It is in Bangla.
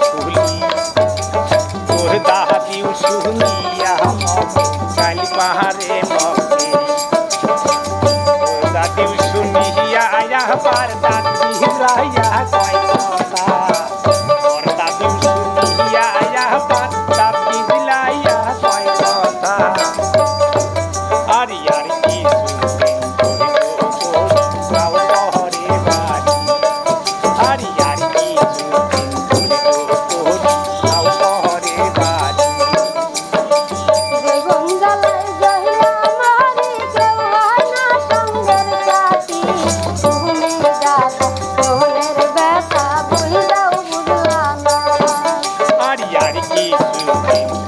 চুলি তোর দাদিও শুনিয়া কাল পাহাড়ে মকে তোর দাদিও শুনিয়া আয়া পার দাদি রাইয়া কয় Jesus' name.